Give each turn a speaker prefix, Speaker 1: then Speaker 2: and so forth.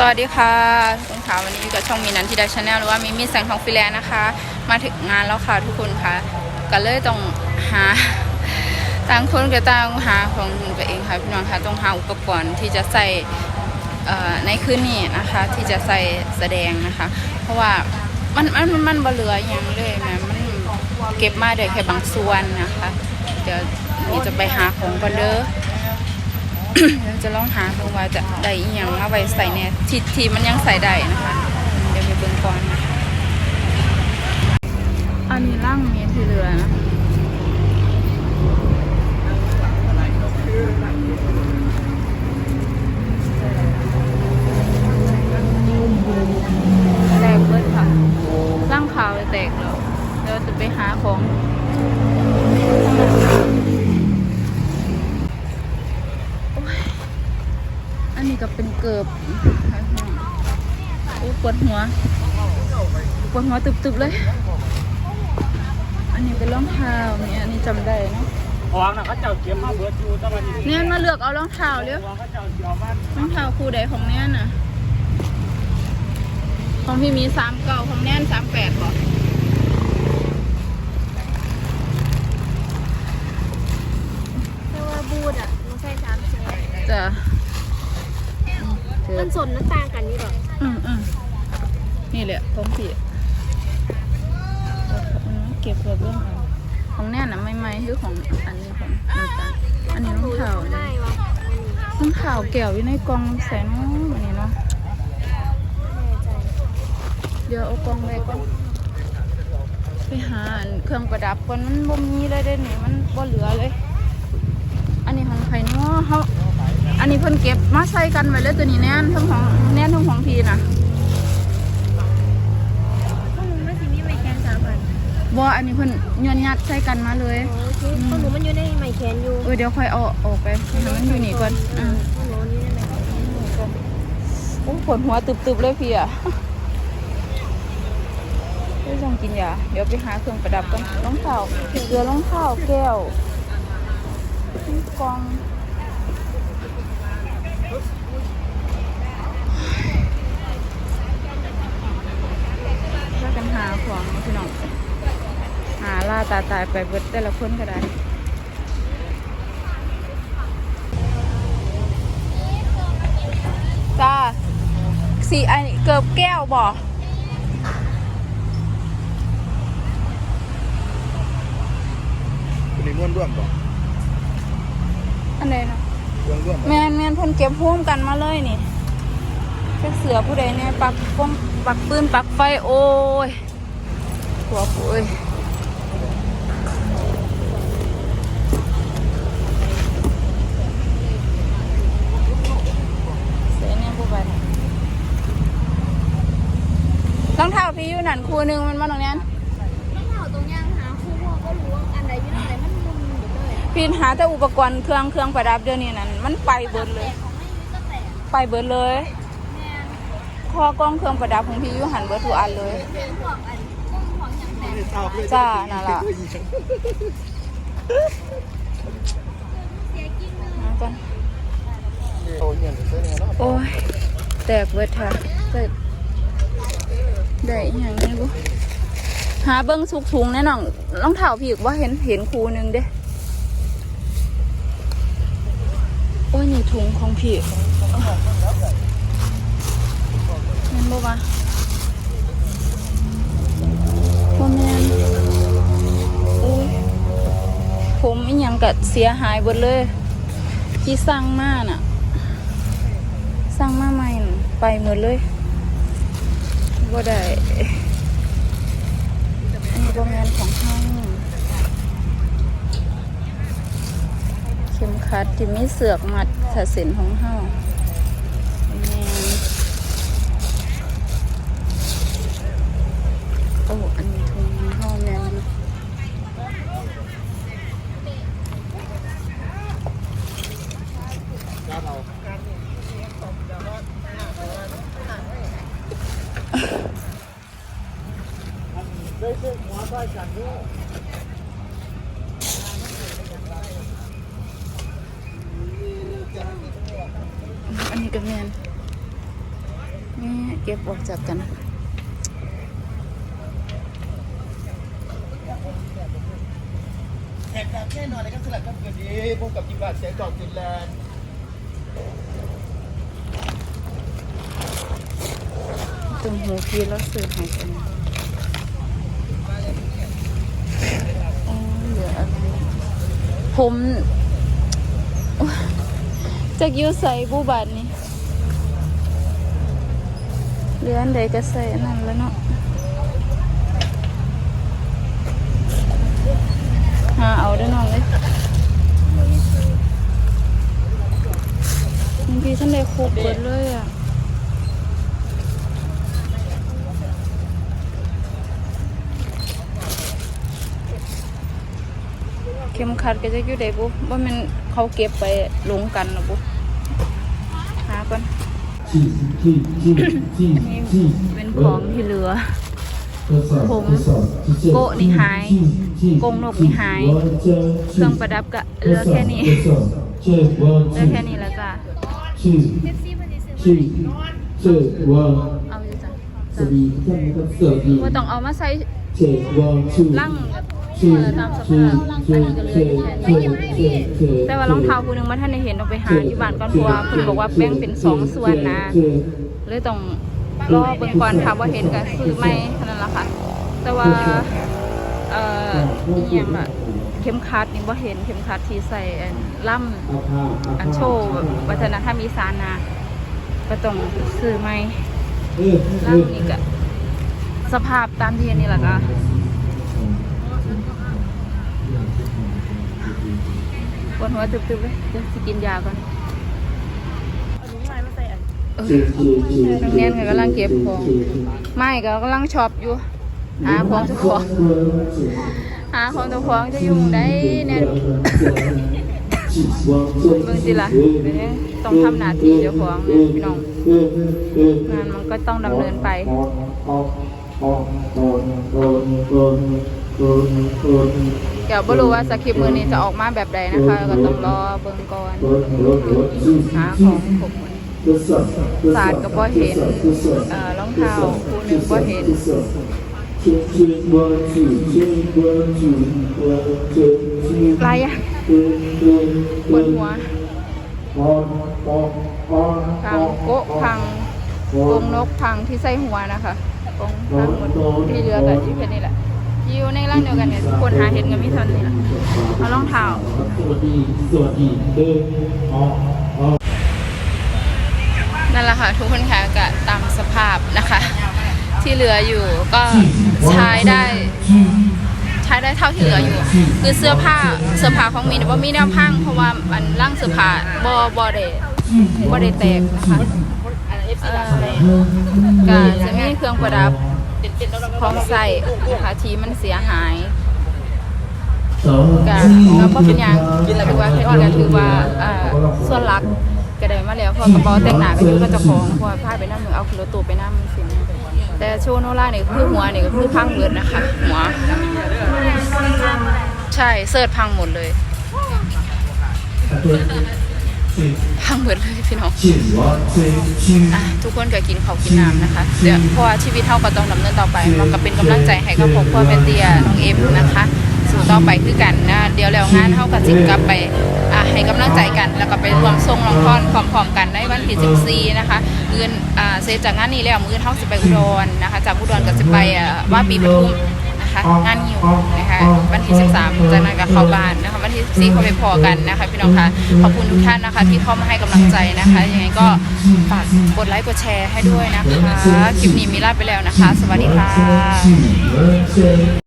Speaker 1: สวัสดีค่ะทุกคนค่ะวันนี้อยู่กับช่องมีนันทิดาชาแนลหรือว่ามีมิสแสงทองฟิแลนนะคะ มาถึงงานแล้วค่ะทุกคนค่ะก็เลยต้องหาต่างคนก็ต่างหาของตัวเองค่ะพี่น้องค่ะต้องหาอุปกรณ์ที่จะใส่ในคืนนี้นะคะ ที่จะใส่แสดงนะคะ เพราะว่ามันมันมันมันบ่เหลืออย่างเลยนะมันเก็บมาได้แค่บางส่วนนะคะ เดี๋ยวนี่จะไปหาของก่อนเด้อ เดี๋ยวจะลองหาดูว่าจะได้อีหยังมาไว้ใส่เนี่ยทีทีมันยังใส่ได้นะคะ เดี๋ยวไปเบิ่งก่อนนะอันนี้ร่างเมียที่เรือนะแตกเบิดค่ะร่างขาวแตกแล้วเดี๋ยวจะไปหาของอันนี้ก็ เป็นเกิบโอ้ปวดหัว ปวดหัวตึบๆเลย อันนี้เป็นรองเท้าเนี่ยอันนี้จำได้เนอะ
Speaker 2: ของน่ะเขาเจ้าเก็บมาเบิดอยู่แต่ว่านี่
Speaker 1: เนี่ยมาเลือกเอารองเท้าเร็ว
Speaker 2: ของเขาเจ้าเกี่ยวบ้าน
Speaker 1: รองเท้าคู่ใดของแน่นน่ะ ของพี่มีสามเก้าของแน่นสามแปดบอก
Speaker 3: แต่ว่าบูดอะมันใส่สามเซต
Speaker 1: จะเจอ
Speaker 3: มันสนน้ำตากันนี่หรอ
Speaker 1: อืมอืมนี่แหละของพี่เก็บเพื่อเบื้องเอาของแน่น่ะไม่ไม่คือของอันนี้ของน้ำตาลอันนี้รองเท้าเนี่ยรองเท้าแก้วอยู่ในกล่องแสนอันนี้เนาะเดี๋ยวเอากล่องไว้ก่อนไปหาเครื่องประดับก่อนมันบ่มีเลยเด้นี่มันบ่เหลือเลย อันนี้ของใครเนาะเขา อันนี้เพิ่นเก็บมาใส่กันไว้เลยตัวนี้แน่นทั้งของแน่นทั้งของพี่น่ะ
Speaker 3: ข้อหนูไม่สิมีไมแคนสามอัน
Speaker 1: บ่อันนี้เพิ่นยนยัดใส่กันมาเลย
Speaker 3: โอเคข้อหนูมันอยู่ในไมแคนอยู่
Speaker 1: เออเดี๋ยวค่อยเอาออกไปให้มันอยู่นี่ก่อน
Speaker 3: เอ
Speaker 1: อื
Speaker 3: อ
Speaker 1: ม
Speaker 3: ข้อหนูมันอยู่ในไมแคน
Speaker 1: โอ้ปวดหัวตึบๆเลยพี่อะไม่ต้องกินยาเดี๋ยวไปหาเครื่องประดับกันรองเท้าเรือรองเท้าแก้วกล่องแล้วกัน หาของพี่น้องหาล่าตาตายไปเบิดแต่ละคนก็ได้จ้าสีอันนี้เกือบแก้วบ่
Speaker 4: คุณนี่ม้วนร่วมบ่
Speaker 1: อันไหนนะ
Speaker 4: ร่วมร่วม
Speaker 1: แมนแมนเพิ่นเก็บพุ่มกันมาเลยนี่เจ้าเสือผู้ใดเนี่ยปักป้มปักปืนปักไฟโอ้ย หัวปุ้ยเสียเนี่ยผู้ไปรองเท้าพี่อยู่นั่นคู่หนึงมันมาตรงนี้
Speaker 3: ต้องเผาตรงย่างหาคู่พ่อก็รู้ว่าอันใดอยู่ตรงไหนมันมุมอยู่เลย
Speaker 1: พี่หาแต่อุปกรณ์เครื่องเครื่องประดับเดี๋ยวนี้นั่นมันไปเบิดเลย
Speaker 3: ของไม่มีก็แตก
Speaker 1: ไปเบิดเลย
Speaker 3: แม่น
Speaker 1: คอกล้องเครื่องประดับของพี่อยูหันเบิดทุกอันเลย จ้านั่นล่ะมากัน
Speaker 4: โอ้ยเนี่ยเสื้อนี่าะ
Speaker 1: โอ้ย แตกเบิดค่ะแต่ได้อย่างนี้บุหาเบิ้งสุกถุงแน่นอนรองเท้าพี่ว่าเห็นเห็นครูหนึงเด้โอ้ยนี่ถุงของพี่เห็นบ่วะ มอีหยังก็เสียหายหมดเลย ที่สร้างมาน่ะ สร้างมาใหม่ไปหมดเลยบ่ได้อันนี้บ่แม่นของห้าเข็มขัดที่มีเสือกมัดถ้าเส้นของห้างม่นโอ้ อันนี้ถุงของเฮาแม่นอยู่
Speaker 2: ได้ซื้ อหัวซอยกันอยู่
Speaker 1: อันนี้ก็แม่นนี่เก็บออกจากกัน
Speaker 4: แขกจากแน่นอนเลยครับสลับกับเกิดดีพบกับจิมบาทเสียงกล่องฟินแลนด์
Speaker 1: ตึงหูกีแล้วสื่อหายไปไหนอ๋อเหลืออะไร ผมโอ๊ยจากอยูใส่บูบาทนี่เหลืออันใดก็ใส่นั่นแล้วเนาะหาเอาได้นองเลยบางทีฉันได้ครบเบิดเลยอะ ข็มขัดก็จะอยู่ได้บุว่ามันเขาเก็บไปลงกันนะบุหาก่อนนนี้เป็นของที่เหลือผมโกะนี่หาย กงนกนี่หาย เครื่องประดับก็เหลือแค่นี้เหลือแค่นี้แล้วจ้ะ
Speaker 3: เอา
Speaker 1: อยู่จ้ะ
Speaker 2: สวัสดีทุกท่า
Speaker 1: ต้องเอามาใส่ลั่ง
Speaker 2: ชื่อ
Speaker 1: ตามสภาพ
Speaker 2: ชื่อชื่อชื่อชื่อชื่อ
Speaker 1: แต่ว่ารองเท้าคู่หนึงมาท่านได้เห็นเอาไปหาอยู่บ้านก่อนเพราะว่าเพิ่นบอกว่าแบ่งเป็นสองส่วนนะเลยต้องรอเบิ่งก่อนค่ะว่าเห็นก็ซื้อไหมเท่านั้นละค่ะ แต่ว่าเอ่ออียังล่ะเข็มขัดนี่บ่เห็นเข็มขัดที่ใส่ล่ำอันโชว์วัฒนธรรมอีสานนะก็ต้องซื้อไหมล่ำนี่ก็สภาพตามที่เห็นนี่แหละก็ ปวดหัวตึบๆเลยเดี๋ยวสิกินยาก่อนเออนักเรียนก็กำลังเก็บของ ไม่ก็กำลังช็อปอยู่ หาของเจ้าของ หาของเจ้าของจะยุ่งได้เนี่ยเบิ่งสิล่ะเป็นไงต้องทำหน้าที่เจ้าของเนี่ยพี่น้องงานมันก็ต้องดำเนินไป เดี๋ยวบ่รู้ว่าสคริปต์มือนี้จะออกมาแบบใดนะคะ ก็ต้องรอเบิ่งก่อนหาของครบหมดศาสตร์ก็บ่เห็นเอ่อรองเท้าคู่หนึงบ่เห็นหลายอย่างปวดหัวพังโกะพังกรงนกพังที่ใส่หัวนะคะกรงพังหมดที่เหลือกับที่เพชรนี่แหละ อยู่ในร่างเดียวกันเนี่ยทุกคนหาเห็นกันไม่ทันนี่แหละเอารองเท้า
Speaker 2: สวัสดีสวัสดีเด้ออ๋ออ๋อ
Speaker 1: นั่นแหละค่ะทุกคนค่ะก็ตามสภาพนะคะ ที่เหลืออยู่ก็ใช้ได้ใช้ได้เท่าที่เหลืออยู่ คือเสื้อผ้าเสื้อผ้าของมีนว่ามีแนวพังเพราะว่ามันร่างเสื้อผ้าบอบอเดบอเดแตกนะคะเอ่อก็จะมีเครื่องประดับ ของใส่นะคะที่มันเสียหายก็ก็บ่เป็นหยังถือว่าแค่ก็ถือว่าเอ่อส่วนหลักก็ได้มาแล้วเพอกระเป๋าแต่งหน้าก็อยู่กับเจ้าของเพราะว่าพาไปนั่งเอาขึ้นรถตู้ไปนั่งสิแต่โชว์โนล่านี่คือหัวนี่ก็คือพังเบิดนะคะ หัว ใช่เสิร์ชพังหมดเลย พังหมดเลยพี่น้องอะทุกคนก็กินข้าวกินน้ำนะคะเดี๋ยวเพราะว่าชีวิตเท่าก็ต้องดำเนินต่อไปเราก็เป็นกำลังใจให้กับครอบครัวแม่เตียน้องเอ็มนะคะสู่ต่อไปคือกันนะเดี๋ยวแล้วงานเท่ากับจิกลับไปอะให้กำลังใจกันแล้วก็ไปรวมทรงรองคอนพร้อมๆกันในวันที่14นะคะเงินอ่าเสร็จจากงานนี้แล้วมื้อเท่าสิไปอุดรนะคะ จากอุดรก็จะไปอ่าว่าปีปทุม นะคะงานหิวนะคะวันที่ 13จากนั้นก็เข้าบ้านนะคะวันที่14เขาไปพอกันนะคะพี่น้องคะขอบคุณทุกท่านนะคะ ที่เข้ามาให้กำลังใจนะคะยังไงก็ฝากกดไลค์กดแชร์ให้ด้วยนะคะคลิปนี้มีลาไปแล้วนะคะ สวัสดีค่ะ